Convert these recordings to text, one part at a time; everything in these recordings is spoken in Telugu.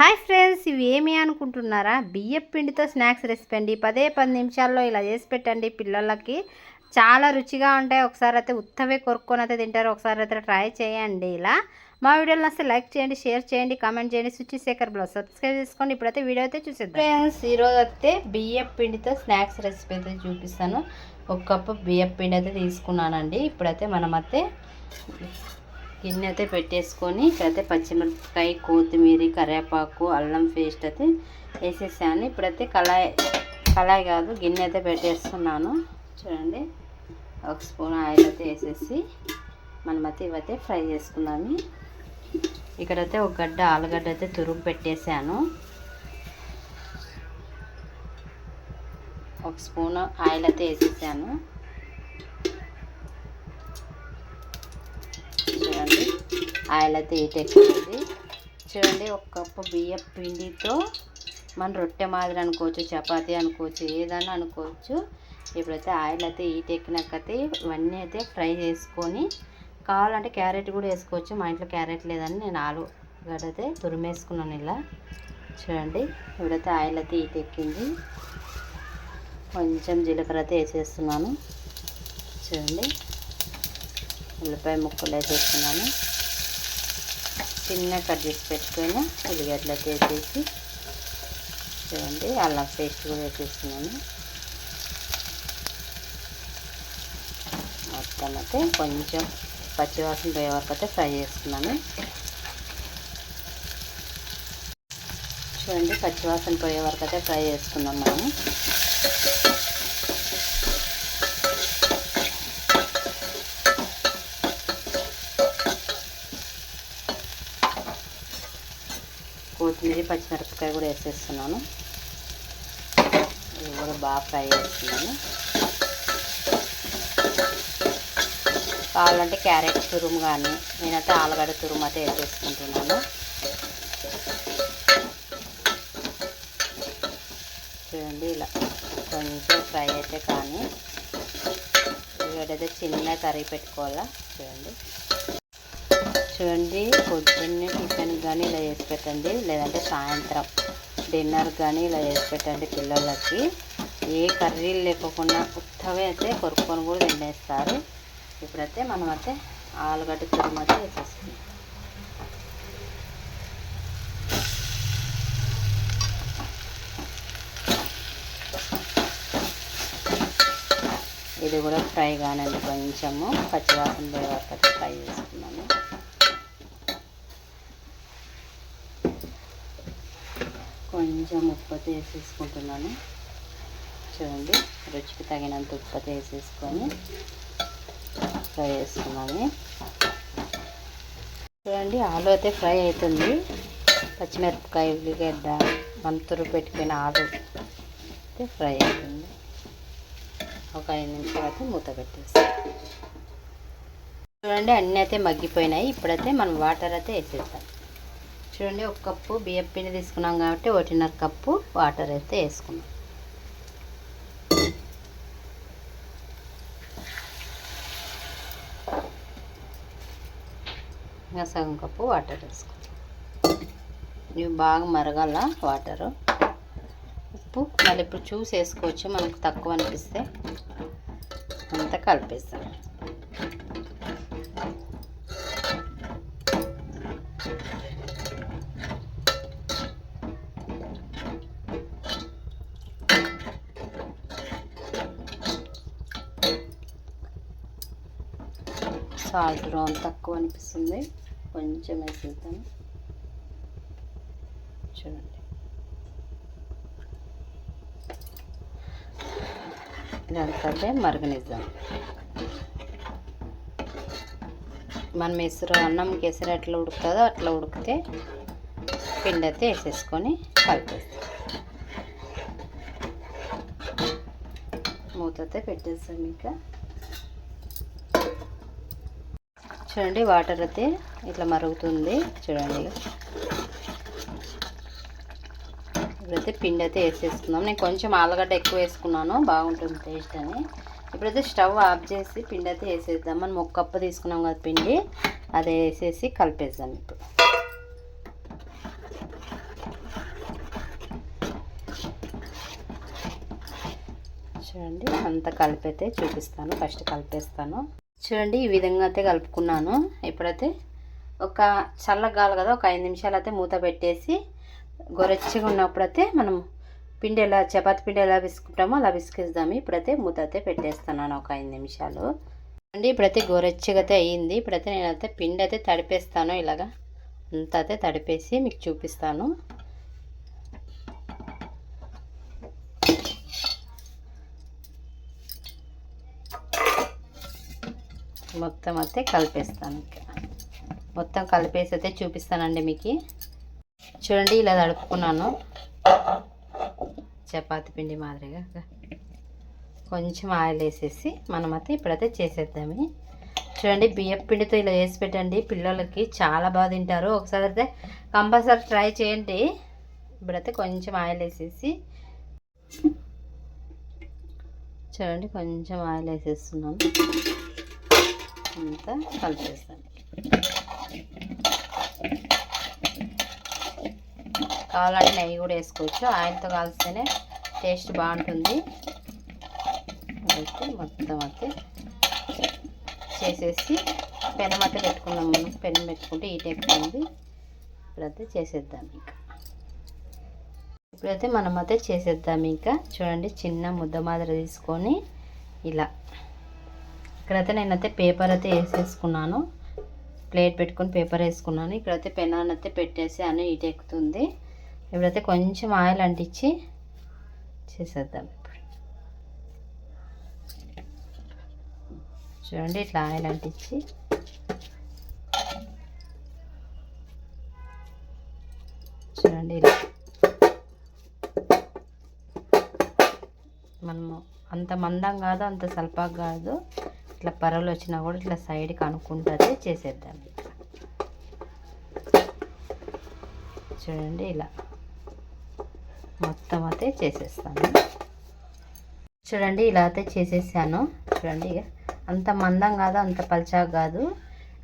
హాయ్ ఫ్రెండ్స్ ఇవి ఏమి అనుకుంటున్నారా? బియ్యం పిండితో స్నాక్స్ రెసిపీ అండి. పదే పది నిమిషాల్లో ఇలా చేసి పెట్టండి పిల్లలకి. చాలా రుచిగా ఉంటాయి. ఒకసారి అయితే ఉత్తవే కొరుక్కొని అయితే తింటారు. ఒకసారి అయితే ట్రై చేయండి ఇలా. మా వీడియోలు నస్తే లైక్ చేయండి షేర్ చేయండి కామెంట్ చేయండి. సుచి శేఖర్ బ్లౌజ్ సబ్స్క్రైబ్ చేసుకోండి. ఇప్పుడైతే వీడియో అయితే చూసేద్దాం. ఫ్రెండ్స్ ఈరోజు అయితే బియ్యం పిండితో స్నాక్స్ రెసిపీ అయితే చూపిస్తాను. ఒక కప్పు బియ్యం పిండి అయితే తీసుకున్నానండి. ఇప్పుడైతే మనం అయితే గిన్నె అయితే పెట్టేసుకొని ఇక్కడైతే పచ్చిమిరపకాయ కొత్తిమీర కరివేపాకు అల్లం పేస్ట్ అయితే వేసేసాను. ఇప్పుడైతే కళాయి కళాయి కాదు గిన్నె అయితే పెట్టేస్తున్నాను. చూడండి ఒక స్పూన్ ఆయిల్ అయితే వేసేసి మనమైతే ఇవైతే ఫ్రై చేసుకున్నాము ఇక్కడైతే ఒక గడ్డ ఆలుగడ్డ అయితే తురుగు పెట్టేశాను ఒక స్పూన్ ఆయిల్ అయితే వేసేసాను. ఆయిల్ అయితే హీట్ ఎక్కుతుంది చూడండి ఒక కప్పు బియ్యం పిండితో మన రొట్టె మాదిరి అనుకోవచ్చు చపాతీ అనుకోవచ్చు ఏదైనా అనుకోవచ్చు. ఇప్పుడైతే ఆయిల్ అయితే హీట్ ఎక్కినాకైతే ఇవన్నీ అయితే ఫ్రై చేసుకొని కావాలంటే క్యారెట్ కూడా వేసుకోవచ్చు. మా ఇంట్లో క్యారెట్ లేదని నేను ఆలు గడ్డ అయితే తురిమేసుకున్నాను ఇలా. చూడండి ఇప్పుడైతే ఆయిల్ అయితే హీట్ ఎక్కింది కొంచెం జీలకర్ర అయితే వేసేస్తున్నాను. చూడండి ఉల్లిపాయ ముక్కలు వేసేస్తున్నాను. చిన్న కట్ చేసి పెట్టుకొని ఉల్లిగడ్డలు వేసేసి చూడండి అల్లం పేస్ట్ కూడా వేసేస్తున్నాను. మొత్తం అయితే కొంచెం పచ్చివాసన పోయే వరకు అయితే ఫ్రై చేస్తున్నాను. చూడండి పచ్చివాసన పోయే వరకు అయితే ఫ్రై చేసుకున్నాం మనము. కొత్తిమీర పచ్చిమిరపకాయ కూడా వేసేస్తున్నాను. ఇవి కూడా బాగా ఫ్రై చేస్తున్నాను. కావాలంటే క్యారెట్ తురుము కానీ నేనైతే ఆలుగడ్డ తురుము అయితే వేసేసుకుంటున్నాను. చూడండి ఇలా కొంచెం ఫ్రై అయితే కానీ ఇక్కడైతే చిన్న కర్రీ పెట్టుకోవాలా? చూడండి. చూడండి పొద్దున్నే టిఫిన్ కానీ ఇలా చేసి పెట్టండి. లేదంటే సాయంత్రం డిన్నర్ కానీ ఇలా చేసి పెట్టండి పిల్లలకి. ఏ కర్రీలు లేకుండా ఉత్తవే అయితే కొరుక్కొని కూడా తినేస్తారు. ఇప్పుడైతే మనం అయితే ఆలుగడ్డ తురుము అయితే ఇది కూడా ఫ్రై కానండి కొంచెము పచ్చివాసన పోయే వరకు అయితే ఫ్రై చేసుకున్నాను కొంచెం ఉప్పతి వేసేసుకుంటున్నాను చూడండి రుచికి తగినంత ఉప్పతి వేసేసుకొని ఫ్రై చేసుకున్నాను చూడండి ఆలు అయితే ఫ్రై అవుతుంది. పచ్చిమిరపకాయ ఉల్లిగడ్డ మంతురు పెట్టుకున్న ఆలు అయితే ఫ్రై అవుతుంది. ఒక ఐదు నిమిషాలు అయితే మూత పెట్టేస్తాం చూడండి అన్నీ అయితే మగ్గిపోయినాయి. ఇప్పుడైతే మనం వాటర్ అయితే వేసేస్తాం చూడండి ఒక కప్పు బియ్యం పిండి తీసుకున్నాం కాబట్టి ఒకటిన్నర కప్పు వాటర్ అయితే వేసుకున్నాం. ఇంకా సగం కప్పు వాటర్ వేసుకున్నాం. ఇవి బాగా మరగాల వాటరు. ఉప్పు మళ్ళీ ఇప్పుడు చూసి వేసుకోవచ్చు మనకు తక్కువ అనిపిస్తే. అంతా కలిపేస్తాం. సాల్ట్ రోన్ తక్కువ అనిపిస్తుంది. కొంచెం వేసేద్దాం చూడండి. ఇదంతా మరగనిద్దాం. మనం ఎసురు అన్నం ఎసురు ఎట్లా ఉడుకుతుందో అట్లా ఉడికితే పిండి అయితే వేసేసుకొని కలిపేస్తాం. మూతతే పెట్టేస్తాం ఇంకా. చూడండి వాటర్ అయితే ఇట్లా మరుగుతుంది. చూడండి. ఇప్పుడైతే పిండి అయితే వేసేసుకుందాం. నేను కొంచెం ఆలుగడ్డ ఎక్కువ వేసుకున్నాను. బాగుంటుంది టేస్ట్ అని. ఇప్పుడైతే స్టవ్ ఆఫ్ చేసి పిండి అయితే వేసేద్దాం. మనం ఒక కప్పు తీసుకున్నాం కదా పిండి. అది వేసేసి కలిపేద్దాం ఇప్పుడు. చూడండి అంతా కలిపితే చూపిస్తాను. ఫస్ట్ కలిపేస్తాను. చూడండి ఈ విధంగా అయితే కలుపుకున్నాను. ఇప్పుడైతే ఒక చల్లగాలి కదా ఒక ఐదు నిమిషాలు అయితే మూత పెట్టేసి గొరెచ్చగా ఉన్నప్పుడైతే మనం పిండి ఎలా చపాతి పిండి ఎలా విసుకుంటామో అలా విసుకేద్దాము ఇప్పుడైతే మూత అయితే పెట్టేస్తున్నాను ఒక ఐదు నిమిషాలు. అండి ఇప్పుడైతే గోరెచ్చగా అయితే అయ్యింది ఇప్పుడైతే నేనైతే పిండి అయితే తడిపేస్తాను ఇలాగా. అంత అయితే తడిపేసి మీకు చూపిస్తాను. మొత్తం అయితే కలిపేస్తాను ఇంకా. మొత్తం కలిపేసి అయితే చూపిస్తానండి మీకు. చూడండి ఇలా తడుపుకున్నాను. చపాతి పిండి మాదిరిగా కొంచెం ఆయిల్ వేసేసి మనమైతే ఇప్పుడైతే చేసేద్దాము. చూడండి బియ్యం పిండితో ఇలా వేసి పెట్టండి. పిల్లలకి చాలా బాగా తింటారు. ఒకసారి అయితే కంపల్సరీ ట్రై చేయండి. ఇప్పుడైతే కొంచెం ఆయిల్ వేసేసి చూడండి కొంచెం ఆయిల్ వేసేస్తున్నాను. అంతా కలిపేస్తాను. కావాలంటే నెయ్యి కూడా వేసుకోవచ్చు. ఆయిల్తో కలిస్తేనే టేస్ట్ బాగుంటుంది. అయితే మొత్తం అయితే చేసేసి పెనం అయితే పెట్టుకున్నాము మనం. పెనం పెట్టుకుంటే ఈ టైప్ ఉంది ఇప్పుడైతే చేసేద్దాం ఇంకా. ఇప్పుడైతే మనం అయితే చేసేద్దాం ఇంకా. చూడండి చిన్న ముద్ద మాదిరి తీసుకొని ఇలా. ఇక్కడైతే నేనైతే పేపర్ అయితే వేసేసుకున్నాను. ప్లేట్ పెట్టుకొని పేపర్ వేసుకున్నాను. ఇక్కడైతే పెనాన్ని అయితే పెట్టేసి అని ఇటు ఎక్కుతుంది. ఇప్పుడైతే కొంచెం ఆయిల్ అంటించి చేసేద్దాం ఇప్పుడు. చూడండి ఇట్లా ఆయిల్ అంటించి. చూడండి ఇలా మనము అంత మందం కాదు అంత సల్పాగా కాదు. ఇట్లా పరవలు వచ్చినా కూడా ఇట్లా సైడ్కి అనుకుంటుంది చేసేద్దాం. చూడండి ఇలా. మొత్తం అయితే చేసేస్తాను. చూడండి ఇలా అయితే చేసేసాను. చూడండి అంత మందం కాదు అంత పల్చగా కాదు.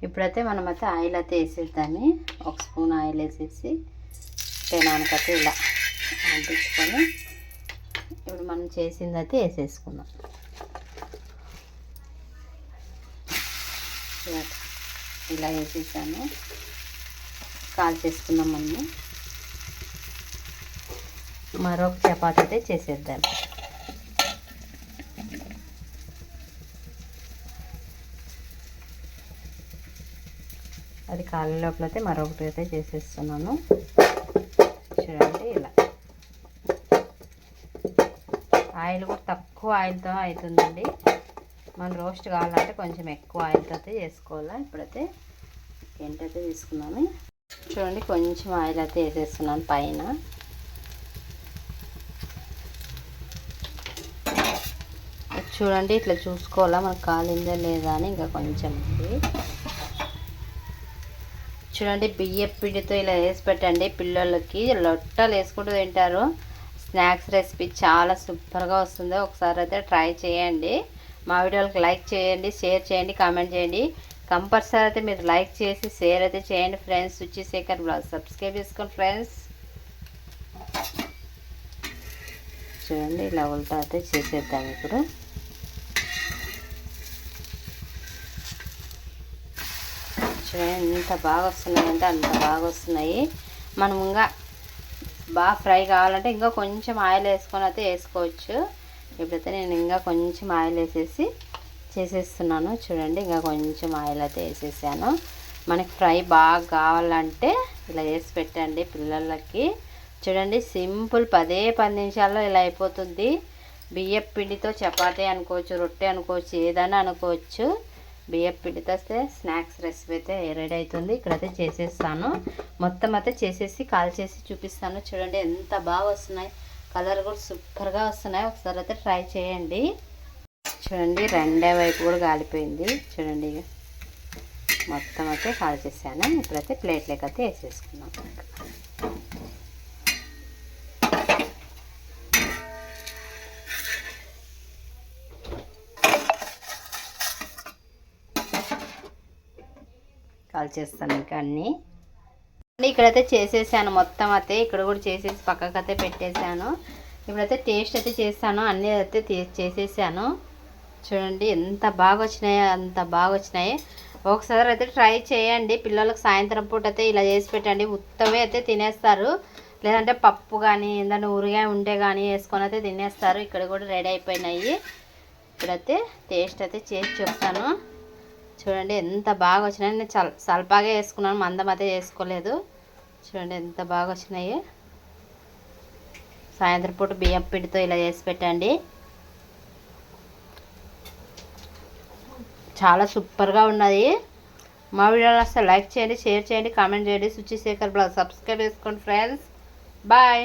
ఇప్పుడైతే మనమైతే ఆయిల్ అయితే వేసేద్దాన్ని ఒక స్పూన్ ఆయిల్ వేసేసి పెనానికైతే ఇలా అంటించుకొని ఇప్పుడు మనం చేసింది అయితే వేసేసుకుందాం. ఇలా ఇలా వేసేసాను. కాల్ చేసుకున్నాం మనము మరొక చపాతి అయితే చేసేద్దాం. అది కాళ్ళ లోపల అయితే మరొకటి అయితే చేసేస్తున్నాను. చూడండి ఇలా. ఆయిల్ కూడా తక్కువ ఆయిల్తో అవుతుందండి. మనం రోస్ట్ కావాలంటే కొంచెం ఎక్కువ ఆయిల్తో అయితే చేసుకోవాలా? ఇప్పుడైతే ఏంటైతే తీసుకున్నాము చూడండి కొంచెం ఆయిల్ అయితే వేసేస్తున్నాను పైన. చూడండి ఇట్లా చూసుకోవాలా? మనకు కాలిందా లేదా అని ఇంకా కొంచెం ఉంది. చూడండి బియ్యం పిండితో ఇలా వేసి పెట్టండి. పిల్లలకి లొట్టలు వేసుకుంటూ తింటారు. స్నాక్స్ రెసిపీ చాలా సూపర్గా వస్తుంది. ఒకసారి అయితే ట్రై చేయండి. మా వీడియోలకు లైక్ చేయండి షేర్ చేయండి కామెంట్ చేయండి. కంపల్సరీ అయితే మీరు లైక్ చేసి షేర్ అయితే చేయండి ఫ్రెండ్స్. శేఖర్ బ్లాగ్ సబ్స్క్రైబ్ చేసుకోండి ఫ్రెండ్స్. చూడండి ఇలా ఉల్టా అయితే చేసేద్దాం ఇప్పుడు. చూడండి ఎంత బాగా వస్తున్నాయి అంటే అంత బాగా వస్తున్నాయి. మనం ఇంకా బాగా ఫ్రై కావాలంటే ఇంకా కొంచెం ఆయిల్ వేసుకొని అయితే వేసుకోవచ్చు. ఇప్పుడైతే నేను ఇంకా కొంచెం ఆయిల్ వేసేసి చేసేస్తున్నాను. చూడండి ఇంకా కొంచెం ఆయిల్ అయితే వేసేసాను. మనకి ఫ్రై బాగా కావాలంటే ఇలా వేసి పెట్టండి పిల్లలకి. చూడండి సింపుల్ పదే పది నిమిషాల్లో ఇలా అయిపోతుంది. బియ్యం పిండితో చపాతీ అనుకోవచ్చు రొట్టె అనుకోవచ్చు ఏదైనా అనుకోవచ్చు. బియ్యం పిండితో వస్తే స్నాక్స్ రెసిపీ అయితే రెడీ అవుతుంది. ఇక్కడైతే చేసేస్తాను. మొత్తం అయితే చేసేసి కాల్ చేసి చూపిస్తాను. చూడండి ఎంత బాగా వస్తున్నాయి. కలర్ కూడా సూపర్గా వస్తున్నాయి. ఒకసారి అయితే ట్రై చేయండి. చూడండి రెండే వైపు కూడా కాలిపోయింది. చూడండి మొత్తం అయితే కాల్ చేశాను. ఇప్పుడైతే ప్లేట్లోకి అయితే వేసేసుకున్నాం కాల్ చేస్తాను ఇంకా అన్నీ. ఇక్కడైతే చేసేసాను. మొత్తం అయితే ఇక్కడ కూడా చేసేసి పక్కకైతే పెట్టేశాను. ఇప్పుడైతే టేస్ట్ అయితే చేస్తాను. అన్నీ అయితే చేసేసాను. చూడండి ఎంత బాగా వచ్చినాయో అంత బాగా వచ్చినాయి. ఒకసారి అయితే ట్రై చేయండి. పిల్లలకు సాయంత్రం పూట అయితే ఇలా చేసి పెట్టండి. ఉత్తమే అయితే తినేస్తారు. లేదంటే పప్పు కానీ ఏంటంటే ఊరిగాయ ఉంటే కానీ వేసుకొని అయితే తినేస్తారు. ఇక్కడ కూడా రెడీ అయిపోయినాయి. ఇప్పుడైతే టేస్ట్ అయితే చేసి చెప్తాను చూడండి ఎంత బాగా వచ్చినాయి నేను చల్ సల్పాగా వేసుకున్నాను మందం అదే వేసుకోలేదు. చూడండి ఎంత బాగా వచ్చినాయి సాయంత్రం పూట బియ్యం పిండితో ఇలా చేసి పెట్టండి. చాలా సూపర్గా ఉన్నది. మా వీడియోలో అసలు లైక్ చేయండి షేర్ చేయండి కామెంట్ చేయండి. సుచి శేఖర్ బ్లాగ్ సబ్స్క్రైబ్ చేసుకోండి ఫ్రెండ్స్. బాయ్.